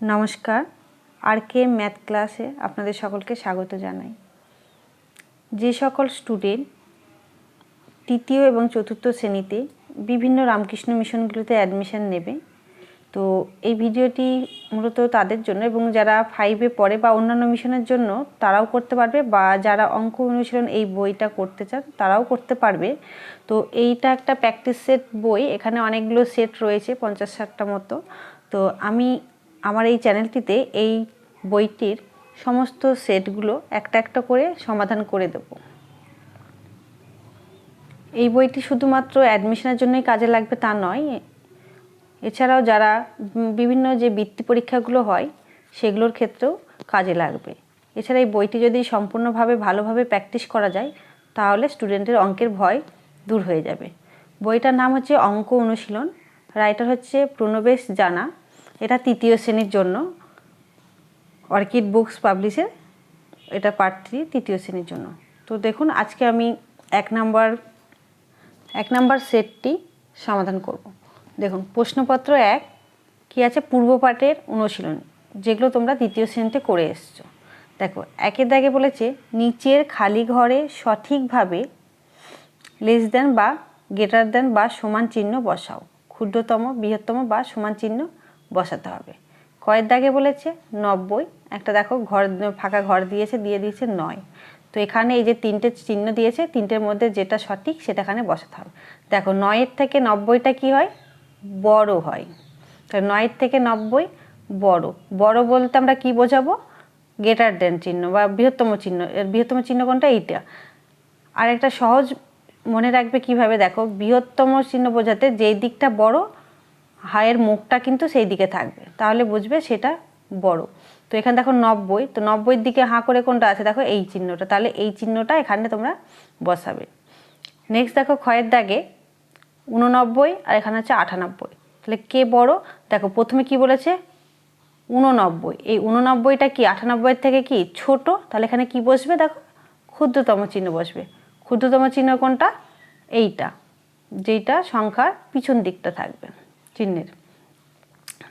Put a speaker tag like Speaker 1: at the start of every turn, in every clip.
Speaker 1: নমস্কার আর কে ম্যাথ ক্লাসে আপনাদের সকলকে স্বাগত জানাই। যে সকল স্টুডেন্ট তৃতীয় এবং চতুর্থ শ্রেণীতে বিভিন্ন রামকৃষ্ণ মিশনগুলোতে অ্যাডমিশন নেবে, তো এই ভিডিওটি মূলত তাদের জন্য এবং যারা ফাইভে পড়ে বা অন্যান্য মিশনের জন্য তারাও করতে পারবে বা যারা অঙ্ক অনুশীলন এই বইটা করতে চান তারাও করতে পারবে। তো এইটা একটা প্র্যাকটিস সেট বই, এখানে অনেকগুলো সেট রয়েছে, পঞ্চাশ ষাটটা মতো। তো আমি আমার এই চ্যানেলটিতে এই বইটির সমস্ত সেটগুলো একটা একটা করে সমাধান করে দেবো। এই বইটি শুধুমাত্র অ্যাডমিশনের জন্যই কাজে লাগবে তা নয়, এছাড়াও যারা বিভিন্ন যে বৃত্তি পরীক্ষাগুলো হয় সেগুলোর ক্ষেত্রেও কাজে লাগবে। এছাড়া এই বইটি যদি সম্পূর্ণভাবে ভালোভাবে প্র্যাকটিস করা যায়, তাহলে স্টুডেন্টের অঙ্কের ভয় দূর হয়ে যাবে। বইটার নাম হচ্ছে অঙ্ক অনুশীলন, রাইটার হচ্ছে প্রণবেশ জানা। এটা তৃতীয় শ্রেণির জন্য। অর্কিড বুকস পাবলিশের এটা পার্ট থ্রি তৃতীয় শ্রেণির জন্য। তো দেখুন, আজকে আমি এক নাম্বার এক নাম্বার সেটটি সমাধান করব। দেখুন, প্রশ্নপত্র এক, কী আছে? পূর্বপাঠের অনুশীলন, যেগুলো তোমরা দ্বিতীয় শ্রেণীতে করে এসছো। দেখো, একের দাগে বলেছে, নিচের খালি ঘরে সঠিকভাবে লেস দেন বা গ্রেটার দেন বা সমান চিহ্ন বসাও। ক্ষুদ্রতম, বৃহত্তম বা সমান চিহ্ন বসাতে হবে। কয়ের দাগে বলেছে নব্বই, একটা দেখো ঘর, ফাঁকা ঘর দিয়েছে, দিয়ে দিয়েছে নয়। তো এখানে এই যে তিনটে চিহ্ন দিয়েছে, তিনটের মধ্যে যেটা সঠিক সেটা এখানে বসাতে হবে। দেখো নয়ের থেকে নব্বইটা কি হয়? বড় হয়। তো নয়ের থেকে নব্বই বড়। বড় বলতে আমরা কি বোঝাবো? গ্রেটার দেন চিহ্ন বা বৃহত্তম চিহ্ন। এর বৃহত্তম চিহ্ন কোনটা? এইটা। আর একটা সহজ মনে রাখবে কীভাবে? দেখো বৃহত্তম চিহ্ন বোঝাতে যেই দিকটা বড় হায়ের মুখটা কিন্তু সেই দিকে থাকবে। তাহলে বুঝবে সেটা বড়। তো এখানে দেখো নব্বই, তো নব্বইয়ের দিকে হাঁ করে কোনটা আছে? দেখো এই চিহ্নটা। তাহলে এই চিহ্নটা এখানে তোমরা বসাবে। নেক্সট দেখো ক্ষয়ের দাগে উননব্বই আর এখানে হচ্ছে আটানব্বই। তাহলে কে বড়? দেখো প্রথমে কি বলেছে? উননব্বই এই উননব্বইটা কি আটানব্বইয়ের থেকে কি ছোট? তাহলে এখানে কি বসবে? দেখো ক্ষুদ্রতম চিহ্ন বসবে। ক্ষুদ্রতম চিহ্ন কোনটা? এইটা, যেইটা সংখ্যার পিছন দিকটা থাকবে। চিহ্নের।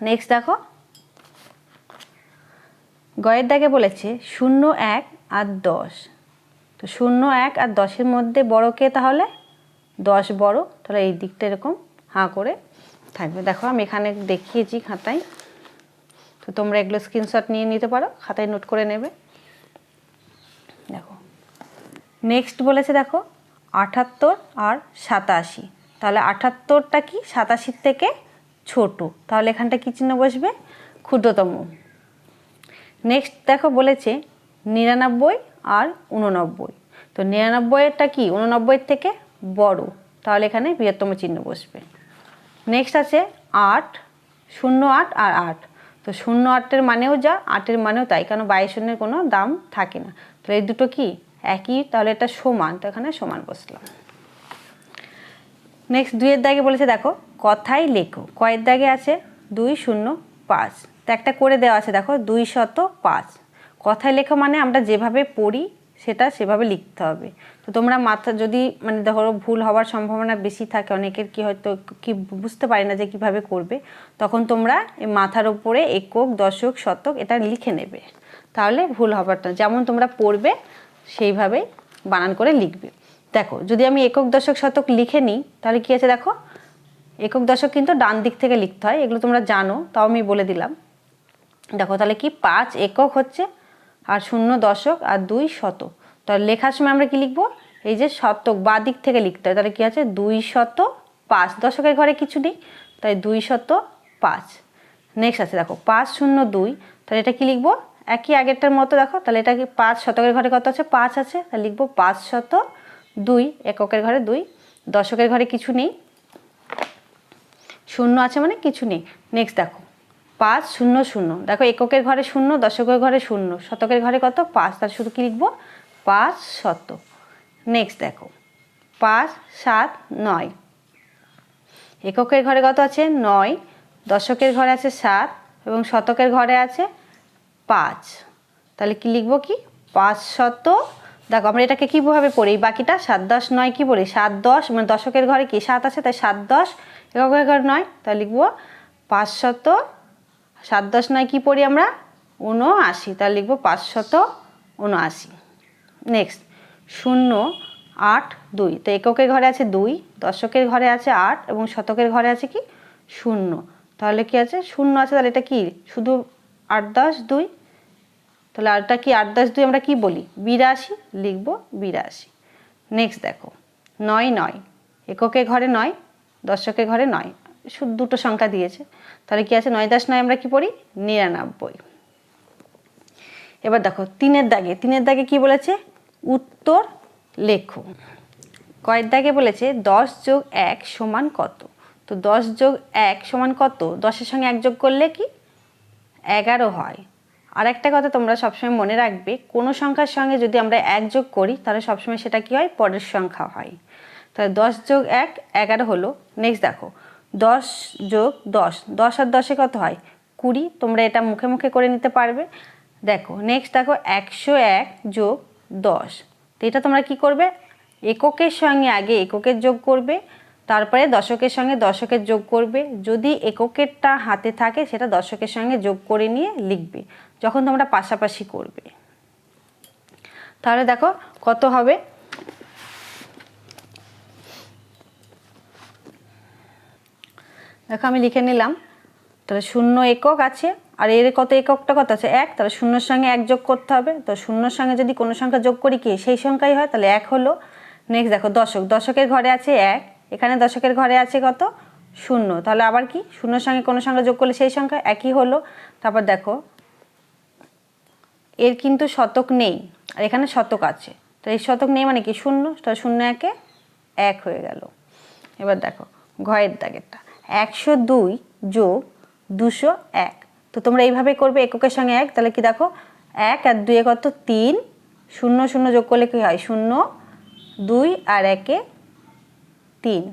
Speaker 1: নেক্সট দেখো। গয়ের দাগে বলেছে, শূন্য এক আর দশ। তো শূন্য এক আর দশের মধ্যে বড় কে তাহলে? দশ বড়। তাহলে এই দিকটা এরকম হাঁ করে থাকবে। দেখো, আমি এখানে দেখিয়েছি খাতায়। তো তোমরা এগুলো স্ক্রিনশট নিয়ে নিতে পারো, খাতায় নোট করে নেবে। দেখো। নেক্সট বলেছে দেখো, আটাত্তর আর সাতাশি। তাহলে আটাত্তরটা কি? সাতাশির থেকে ছোট। তাহলে এখানটা কী চিহ্ন বসবে? ক্ষুদ্রতম। নেক্সট দেখো বলেছে নিরানব্বই আর উননব্বই তো নিরানব্বইয়েরটা কি? উননব্বইয়ের থেকে বড়। তাহলে এখানে বৃহত্তম চিহ্ন বসবে। নেক্সট আছে আট, শূন্য আট আর আট। তো শূন্য আটের মানেও যা, আটের মানেও তাই। কারণ বাইশ শূন্যের কোনো দাম থাকে না। তাহলে এই দুটো কি? একই। তাহলে এটা সমান। তো এখানে সমান বসলাম। নেক্সট দুইয়ের দাগে বলেছে, দেখো, কথাই লেখো। কয়ের দাগে আছে? দুই শূন্য পাঁচ। তো একটা করে দেওয়া আছে, দেখো, দুই শত পাঁচ। কথায় লেখো মানে আমরা যেভাবে পড়ি, সেটা সেভাবে লিখতে হবে। তো তোমরা মাথা যদি মানে ধরো, ভুল হওয়ার সম্ভাবনা বেশি থাকে, অনেকের কি হয়তো, কি বুঝতে পারে না যে কীভাবে করবে, তখন তোমরা এই মাথার ওপরে একক, দশক, শতক, এটা লিখে নেবে। তাহলে ভুল হবারটা, যেমন তোমরা পড়বে, সেইভাবেই বানান করে লিখবে। দেখো, যদি আমি একক দশক শতক লিখে নিই, তাহলে কী আছে দেখো? একক দশক কিন্তু ডান দিক থেকে লিখতে হয়, এগুলো তোমরা জানো, তাও আমি বলে দিলাম। দেখো, তাহলে কি পাঁচ একক হচ্ছে, আর শূন্য দশক, আর দুই শত তাহলে লেখার সময় আমরা কি লিখব? এই যে শতক, বা দিক থেকে লিখতে হয়, তাহলে কী আছে? দুই শত পাঁচ। দশকের ঘরে কিছু নেই, তাই দুই শত পাঁচ। নেক্সট আছে, দেখো, পাঁচ শূন্য দুই, তাহলে এটা কি লিখব? একই আগেরটার মতো, দেখো, তাহলে এটা কি পাঁচ শতকের ঘরে কত আছে? পাঁচ আছে, তাহলে লিখব পাঁচ শত দুই, এককের ঘরে দুই, দশকের ঘরে কিছু নেই। শূন্য আছে মানে কিছু নেই। নেক্সট দেখো, পাঁচ, শূন্য শূন্য। দেখো এককের ঘরে শূন্য, দশকের ঘরে শূন্য। শতকের ঘরে কত? পাঁচ। তার শুধু কি লিখব? পাঁচ শত। নেক্সট দেখো, পাঁচ, সাত, নয়। এককের ঘরে কত আছে? নয়। দশকের ঘরে আছে সাত এবং শতকের ঘরে আছে পাঁচ। তাহলে কি লিখব কি? পাঁচ শত দেখো, আমরা এটাকে কীভাবে পড়ি? বাকিটা সাত দশ নয় কী পড়ি? সাত দশ মানে দশকের ঘরে কি? সাত আছে, তাই সাত দশ, এককের ঘরে নয় তাহলে লিখব পাঁচ শত সাত দশ নয় কী পড়ি আমরা? উনআশি তাহলে লিখব পাঁচশত উনআশি নেক্সট শূন্য, আট, দুই, তো এককের ঘরে আছে দুই, দশকের ঘরে আছে আট, এবং শতকের ঘরে আছে কি? শূন্য। তাহলে কি আছে? শূন্য আছে, তাহলে এটা কি? শুধু আট দশ, দুই তাহলে আরটা কি আট দশ দুই আমরা কি বলি? বিরাশি, লিখব বিরাশি। নেক্সট দেখো, নয় নয় এককের ঘরে নয় দশকের ঘরে নয়, শুধু দুটো সংখ্যা দিয়েছে। তাহলে কি আছে? নয় দশ নয় আমরা কি পড়ি? নিরানব্বই। এবার দেখো, তিনের দাগে তিনের দাগে কি বলেছে? উত্তর লেখো। কয়ের দাগে বলেছে, দশ যোগ এক সমান কত? তো দশ যোগ এক সমান কত? দশের সঙ্গে এক যোগ করলে কি? এগারো হয়। আর একটা কথা তোমরা সবসময় মনে রাখবে, কোনো সংখ্যার সঙ্গে যদি আমরা এক যোগ করি, তাহলে সবসময় সেটা কি হয়? পরের সংখ্যা হয়। তাহলে দশ যোগ এক, এগারো হলো। নেক্সট দেখো, দশ যোগ দশ দশ আর দশে কত হয়? কুড়ি। তোমরা এটা মুখে মুখে করে নিতে পারবে। দেখো নেক্সট দেখো, একশো এক যোগ দশ। তো এটা তোমরা কি করবে? এককের সঙ্গে আগে এককের যোগ করবে, তারপরে দশকের সঙ্গে দশকের যোগ করবে। যদি এককেরটা হাতে থাকে, সেটা দশকের সঙ্গে যোগ করে নিয়ে লিখবে। যখন তোমরা পাশাপাশি করবে। তাহলে দেখো কত হবে? দেখো আমি লিখে নিলাম, তাহলে শূন্য একক আছে, আর এর কত এককটা কত আছে? এক, তাহলে শূন্যর সঙ্গে এক যোগ করতে হবে। তো শূন্যর সঙ্গে যদি কোনো সংখ্যা যোগ করি কি? সেই সংখ্যাই হয়, তাহলে এক হলো। নেক্সট দেখো, দশক। দশকের ঘরে আছে এক, এখানে দশকের ঘরে আছে কত? শূন্য। তাহলে আবার কি? শূন্যর সঙ্গে কোনো সংখ্যা যোগ করলে সেই সংখ্যা একই হলো। তারপর দেখো এর কিন্তু শতক নেই, আর এখানে শতক আছে। তো এই শতক নেই মানে কি? শূন্য। তাহলে শূন্য একে এক হয়ে গেল। এবার দেখো, ঘয়ের দাগেরটা। একশো দুই যোগ দুশো এক। তো তোমরা এইভাবে করবে এককের সঙ্গে এক। তাহলে কি দেখো? এক আর দুয়ে কত তিন। শূন্য শূন্য যোগ করলে কি হয়? শূন্য, দুই আর একে তিন।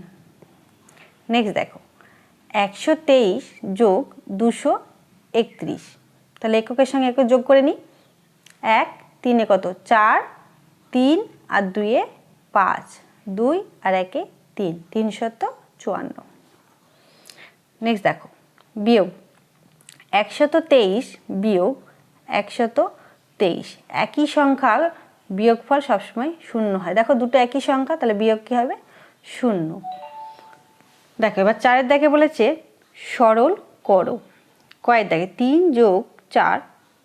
Speaker 1: নেক্সট দেখো, একশো তেইশ যোগ দুশো একত্রিশ। তাহলে এককের সঙ্গে একক যোগ করে নিই। এক, তিনে কত? চার, তিন আর দুইয়ে পাঁচ। দুই আর একে তিন, তিনশত চুয়ান্ন। নেক্সট দেখো। বিয়োগ। একশত তেইশ বিয়োগ একশত তেইশ। একই সংখ্যার বিয়োগফল সবসময় শূন্য হয়। দেখো দুটো একই সংখ্যা, তাহলে বিয়োগ কী হবে? শূন্য। দেখো, এবার চারের দেখে বলেছে, সরল করো। কয়ের দেখে? তিন যোগ চার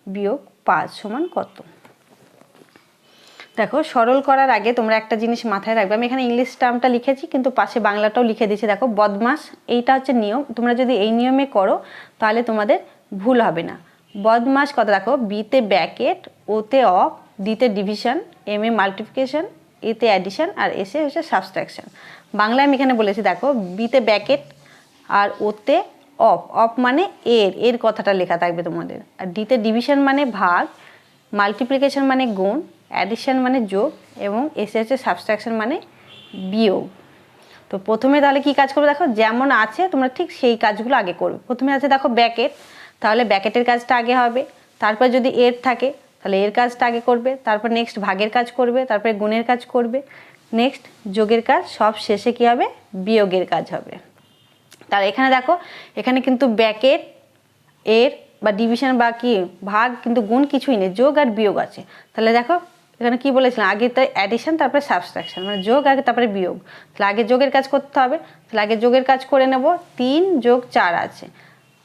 Speaker 1: বিয়োগ পাঁচ সমান কত? দেখো, সরল করার আগে তোমরা একটা জিনিস মাথায় রাখবে। আমি এখানে ইংলিশ টার্মটা লিখেছি, কিন্তু পাশে বাংলাটাও লিখে দিয়েছি। দেখো, বদমাস, এইটা হচ্ছে নিয়ম। তোমরা যদি এই নিয়মে করো, তাহলে তোমাদের ভুল হবে না। বদমাস কথা দেখো, বিতে ব্যাকেট ওতে অফ, ডিতে ডিভিশন, এম এ মাল্টিপ্লিকেশন, এতে অ্যাডিশন, আর এসে হচ্ছে সাবস্ট্রাকশন। বাংলায় আমি এখানে বলেছি, দেখো, বিতে ব্যাকেট আর ওতে অফ অফ মানে এর এর কথাটা লেখা থাকবে তোমাদের। আর ডিতে ডিভিশন মানে ভাগ মাল্টিপ্লিকেশন মানে গুণ অ্যাডিশন মানে যোগ, এবং এসে হচ্ছে সাবস্ট্রাকশন মানে বিয়োগ। তো প্রথমে তাহলে কি কাজ করবে দেখো? যেমন আছে, তোমরা ঠিক সেই কাজগুলো আগে করবে। প্রথমে আছে দেখো ব্যাকেট তাহলে ব্যাকেটের কাজটা আগে হবে। তারপর যদি এর থাকে, তাহলে এর কাজটা আগে করবে। তারপর নেক্সট ভাগের কাজ করবে, তারপরে গুণের কাজ করবে। নেক্সট যোগের কাজ সব শেষে কি হবে? বিয়োগের কাজ হবে। তাহলে এখানে দেখো, এখানে কিন্তু ব্যাকেট এর বা ডিভিশন বা কি, ভাগ কিন্তু গুণ কিছুই নেই, যোগ আর বিয়োগ আছে। তাহলে দেখো, এখানে কি বলেছিলাম? আগে তো অ্যাডিশন তারপরে সাবস্ট্রাকশন মানে যোগ আগে, তারপরে বিয়োগ। তাহলে আগে যোগের কাজ করতে হবে, তাহলে আগে যোগের কাজ করে নেব, তিন যোগ চার আছে।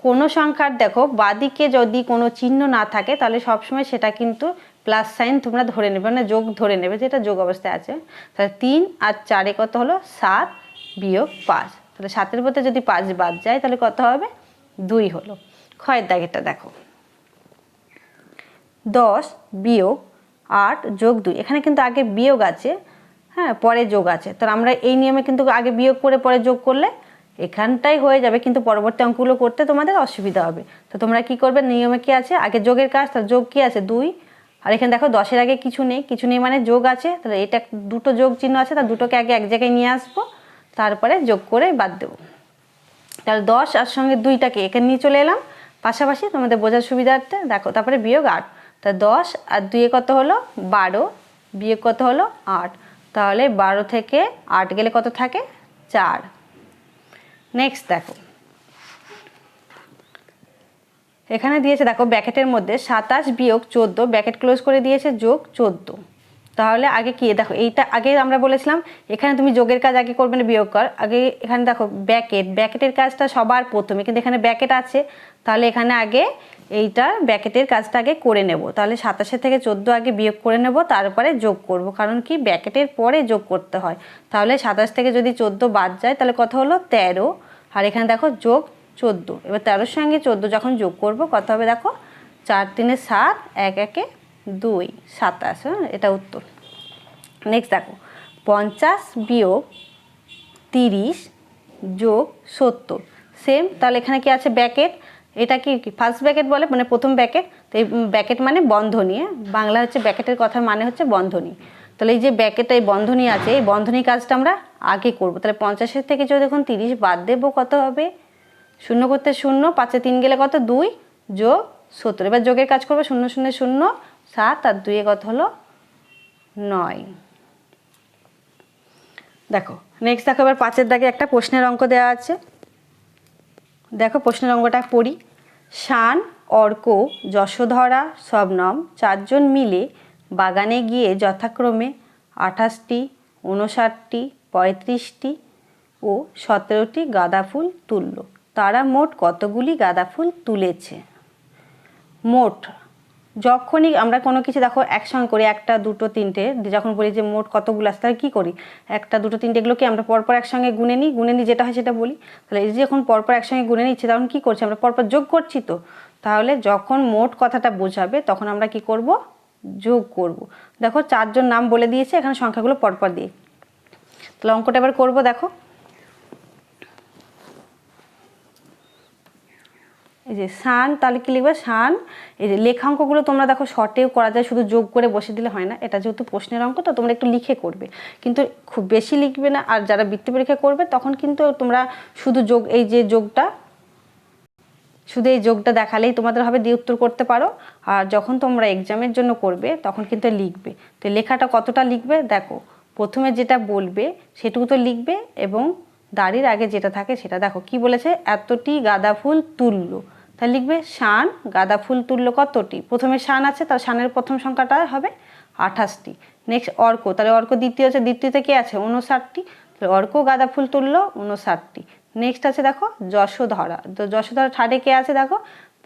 Speaker 1: কোনো সংখ্যার দেখো, বাদিকে যদি কোনো চিহ্ন না থাকে, তাহলে সবসময় সেটা কিন্তু প্লাস সাইন তোমরা ধরে নেবে মানে যোগ ধরে নেবে, যেটা যোগ অবস্থায় আছে। তাহলে তিন আর চারে কত হলো? সাত বিয়োগ পাঁচ। তাহলে সাতের মধ্যে যদি পাঁচ বাদ যায়, তাহলে কত হবে? দুই হলো। ক্ষয়ের দাগেরটা দেখো। দশ বিয়োগ আট যোগ দুই। এখানে কিন্তু আগে বিয়োগ আছে হ্যাঁ পরে যোগ আছে। তো আমরা এই নিয়মে কিন্তু আগে বিয়োগ করে পরে যোগ করলে এখানটাই হয়ে যাবে, কিন্তু পরবর্তী অঙ্কগুলো করতে তোমাদের অসুবিধা হবে। তো তোমরা কি করবে? নিয়মে কি আছে? আগে যোগের কাজ তার যোগ কি আছে? দুই। আর এখানে দেখো, দশের আগে কিছু নেই। কিছু নেই মানে যোগ আছে। তাহলে এটা দুটো যোগ চিহ্ন আছে তার দুটোকে আগে এক জায়গায় নিয়ে আসব। তারপরে যোগ করে বাদ দেবো। তাহলে দশ আর সঙ্গে দুইটাকে একে নিয়ে চলে এলাম। পাশাপাশি তোমাদের বোঝার সুবিধার্থে দেখো, তারপরে বিয়োগ আট। তা দশ আর দুয়ে কত হলো? বারো। বিয়োগ কত হলো? আট। তাহলে বারো থেকে আট গেলে কত থাকে? চার। নেক্সট দেখো। এখানে দিয়েছে, দেখো ব্যাকেটের মধ্যে সাতাশ বিয়োগ চোদ্দ ব্যাকেট ক্লোজ করে দিয়েছে যোগ চোদ্দ। তাহলে আগে কি, দেখো এইটা আগে আমরা বলেছিলাম, এখানে তুমি যোগের কাজ আগে করবে না, বিয়োগ কর। আগে এখানে দেখো ব্যাকেট, ব্যাকেটের কাজটা সবার প্রথমে, কিন্তু এখানে ব্যাকেট আছে। তাহলে এখানে আগে এইটা ব্যাকেটের কাজটা আগে করে নেব। তাহলে সাতাশে থেকে চোদ্দ আগে বিয়োগ করে নেব, তারপরে যোগ করব। কারণ কি, ব্যাকেটের পরে যোগ করতে হয়। তাহলে সাতাশ থেকে যদি চোদ্দ বাদ যায়, তাহলে কত হলো? তেরো। আর এখানে দেখো যোগ চোদ্দ। এবার তেরোর সঙ্গে চোদ্দ যখন যোগ করব, কত হবে দেখো? চার তিনে সাত, এক একে দুই, সাতাশ হ্যাঁ? এটা উত্তর। নেক্সট দেখো, পঞ্চাশ বিয়োগ তিরিশ যোগ সত্তর। সেম তাহলে এখানে কি আছে ব্যাকেট? এটা কি ফার্স্ট ব্যাকেট বলে? মানে প্রথম ব্যাকেট তো এই ব্যাকেট মানে বন্ধনী হ্যাঁ? বাংলা হচ্ছে ব্যাকেটের কথার মানে হচ্ছে বন্ধনী। তাহলে এই যে ব্যাকেট এই বন্ধনী আছে, এই বন্ধনী কাজটা আমরা আগে করব। তাহলে পঞ্চাশের থেকে যদি দেখুন তিরিশ বাদ দেবো কত হবে? শূন্য করতে শূন্য, পাঁচে তিন গেলে কত? দুই যোগ সত্তর। এবার যোগের কাজ করব, শূন্য শূন্য শূন্য সাত আর দুইয়ে কত হলো? নয়। দেখো নেক্সট দেখো, এবার পাঁচের দাগে একটা প্রশ্নের অঙ্ক দেওয়া আছে। দেখো, প্রশ্নের অঙ্কটা পড়ি। শান, অর্ক, যশোধরা, শবনম চারজন মিলে বাগানে গিয়ে যথাক্রমে আঠাশটি উনষাটটি পঁয়ত্রিশটি ও সতেরোটি গাঁদা ফুল তুলল। তারা মোট কতগুলি গাঁদা ফুল তুলেছে? মোট যখনই আমরা কোনো কিছু দেখো একসঙ্গে করি, একটা, দুটো, তিনটে, যখন বলি যে মোট কতগুলো আসতে তাহলে কী করি? একটা, দুটো, তিনটে এগুলো কি আমরা পরপর একসঙ্গে গুনে নিই গুনে নিই যেটা হয় সেটা বলি। তাহলে এই যে যখন পরপর একসঙ্গে গুনে নিচ্ছি, তখন কী করছি আমরা? পরপর যোগ করছি তো? তাহলে যখন মোট কথাটা বোঝাবে, তখন আমরা কি করব? যোগ করব। দেখো, চারজন নাম বলে দিয়েছে, এখানে সংখ্যাগুলো পরপর দিয়ে। তাহলে অঙ্কটা এবার করব, দেখো। এই যে সান তাহলে কি লিখবে? সান এই যে লেখাঙ্কগুলো তোমরা দেখো শর্টেও করা যায়, শুধু যোগ করে বসে দিলে হয় না। এটা যেহেতু প্রশ্নের অঙ্ক, তো তোমরা একটু লিখে করবে। কিন্তু খুব বেশি লিখবে না, আর যারা বৃত্তি পরীক্ষা করবে, তখন কিন্তু তোমরা শুধু যোগ, এই যে যোগটা, শুধু এই যোগটা দেখালেই তোমাদের হবে, দিয়ে উত্তর করতে পারো। আর যখন তোমরা এক্সামের জন্য করবে, তখন কিন্তু লিখবে। তো লেখাটা কতটা লিখবে? দেখো, প্রথমে যেটা বলবে, সেটুকু তো লিখবে এবং দাড়ির আগে যেটা থাকে, সেটা দেখো। কি বলেছে? এতটি গাঁদা ফুল তুললো তাহলে লিখবে শান, গাঁদা ফুল তুললো কতটি? প্রথমে শান আছে তার শানের প্রথম সংখ্যাটা হবে আঠাশটি। নেক্সট অর্ক, তাহলে অর্ক দ্বিতীয় আছে, দ্বিতীয়তে কে আছে? উনষাটটি তাহলে অর্ক, গাঁদা ফুল তুললো উনষাটটি নেক্সট আছে দেখো, যশোধরা। তো যশোধরা থার্ডে কে আছে দেখো?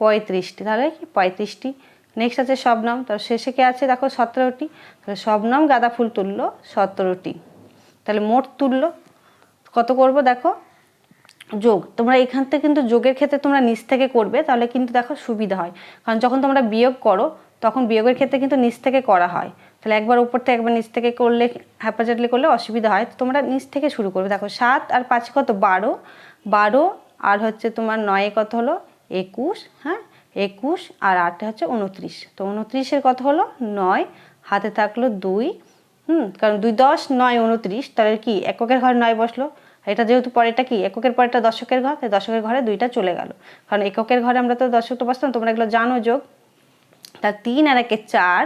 Speaker 1: পঁয়ত্রিশটি। তাহলে কি? পঁয়ত্রিশটি। নেক্সট আছে শবনম। তার শেষে কে আছে দেখো? সতেরোটি। তাহলে শবনম, গাঁদা ফুল তুললো সতেরোটি। তাহলে মোট তুললো কত করব দেখো? যোগ। তোমরা এখান থেকে কিন্তু যোগের ক্ষেত্রে তোমরা নিচ থেকে করবে, তাহলে কিন্তু দেখো সুবিধা হয়। কারণ যখন তোমরা বিয়োগ করো, তখন বিয়োগের ক্ষেত্রে কিন্তু নিচ থেকে করা হয়। তাহলে একবার উপর থেকে একবার নিচ থেকে করলে হ্যাপাজাটলি করলে অসুবিধা হয়। তোমরা নিচ থেকে শুরু করবে। দেখো সাত আর পাঁচ কত? বারো। বারো আর হচ্ছে তোমার নয়ে কত হলো? একুশ। হ্যাঁ? একুশ আর আটে হচ্ছে উনত্রিশ। তো উনত্রিশের কত হলো? নয়। হাতে থাকল দুই। হুম? কারণ দুই দশ, নয়, উনত্রিশ। তাহলে কি? এককের ঘর নয় বসল। এটা যেহেতু পরেরটা কি? এককের পরেরটা দশকের ঘর, তাই দশকের ঘরে দুইটা চলে গেল। কারণ এককের ঘরে আমরা তো দশকটা বসতাম, তোমরা এগুলো জানো যোগ। তা তিন আর একে চার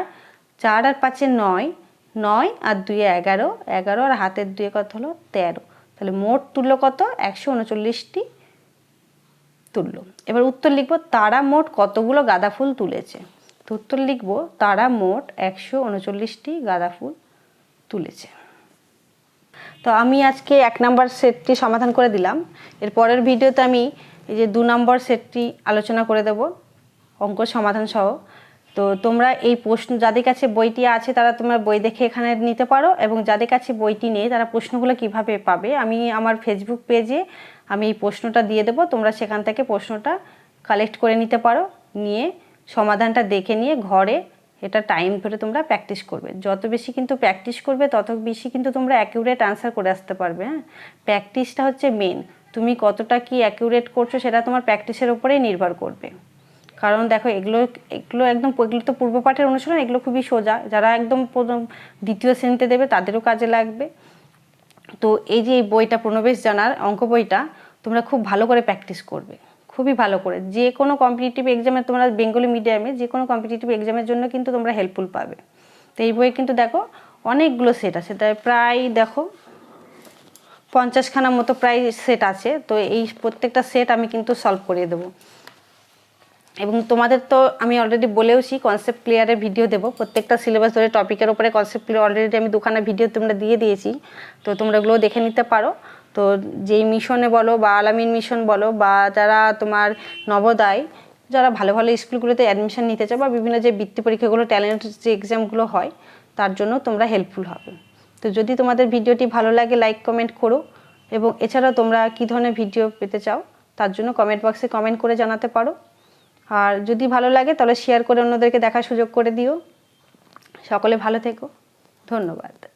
Speaker 1: চার আর পাঁচে নয় নয় আর দুইয়ে এগারো এগারো আর হাতের দুয়ে কত হলো? তেরো। তাহলে মোট তুললো কত? একশো উনচল্লিশটি তুললো এবার উত্তর লিখব, তারা মোট কতগুলো গাঁদা ফুল তুলেছে? তো উত্তর লিখব, তারা মোট একশো উনচল্লিশটি গাঁদা ফুল তুলেছে। তো আমি আজকে এক নম্বর সেটটি সমাধান করে দিলাম। এর পরের ভিডিওতে আমি এই যে দু নম্বর সেটটি আলোচনা করে দেব, অঙ্ক সমাধান সহ। তো তোমরা এই প্রশ্ন, যাদের কাছে বইটি আছে তারা তোমরা বই দেখে এখানে নিতে পারো এবং যাদের কাছে বইটি নেই তারা প্রশ্নগুলো কীভাবে পাবে, আমি আমার ফেসবুক পেজে আমি এই প্রশ্নটা দিয়ে দেবো, তোমরা সেখান থেকে প্রশ্নটা কালেক্ট করে নিতে পারো, নিয়ে সমাধানটা দেখে নিয়ে ঘরে এটা টাইম ধরে তোমরা প্র্যাকটিস করবে। যত বেশি কিন্তু প্র্যাকটিস করবে, তত বেশি কিন্তু তোমরা অ্যাকিউরেট আনসার করে আসতে পারবে হ্যাঁ? প্র্যাকটিসটা হচ্ছে মেন তুমি কতটা কি অ্যাকিউরেট করছ সেটা তোমার প্র্যাকটিসের উপরেই নির্ভর করবে। কারণ দেখো, এগুলো এগুলো একদম, এগুলো তো পূর্ব পাঠের অনুশীলন, এগুলো খুবই সোজা। যারা একদম দ্বিতীয় শ্রেণীতে দেবে, তাদেরও কাজে লাগবে। তো এই যে এই বইটা, প্রণবেশ জানার অঙ্ক বইটা, তোমরা খুব ভালো করে প্র্যাকটিস করবে। খুবই ভালো করে। যে কোনো কম্পিটিটিভ এক্সামে তোমরা বেঙ্গলি মিডিয়ামে যে কোনো কম্পিটিটিভ এক্সামের জন্য কিন্তু তোমরা হেল্পফুল পাবে। তো এই বইয়ে কিন্তু দেখো অনেকগুলো সেট আছে। তাই প্রায় দেখো পঞ্চাশখানার মতো প্রায় সেট আছে। তো এই প্রত্যেকটা সেট আমি কিন্তু সলভ করিয়ে দেবো। এবং তোমাদের তো আমি অলরেডি বলেওছি কনসেপ্ট ক্লিয়ারের ভিডিও দেবো। প্রত্যেকটা সিলেবাস ধরে টপিকের উপরে কনসেপ্ট ক্লিয়ার অলরেডি আমি দুখানা ভিডিও তোমরা দিয়ে দিয়েছি। তো তোমরা ওগুলো দেখে নিতে পারো। তো যেই মিশনে বলো বা আলামিন মিশন বলো বা যারা তোমার নবোদয়, যারা ভালো ভালো স্কুলগুলোতে অ্যাডমিশন নিতে চাও বা বিভিন্ন যে বৃত্তি পরীক্ষাগুলো ট্যালেন্ট যে এক্সামগুলো হয়, তার জন্য তোমরা হেল্পফুল হবে। তো যদি তোমাদের ভিডিওটি ভালো লাগে লাইক কমেন্ট করো এবং এছাড়াও তোমরা কী ধরনের ভিডিও পেতে চাও, তার জন্য কমেন্ট বক্সে কমেন্ট করে জানাতে পারো। আর যদি ভালো লাগে, তাহলে শেয়ার করে অন্যদেরকে দেখার সুযোগ করে দিও। সকলে ভালো থেকো। ধন্যবাদ।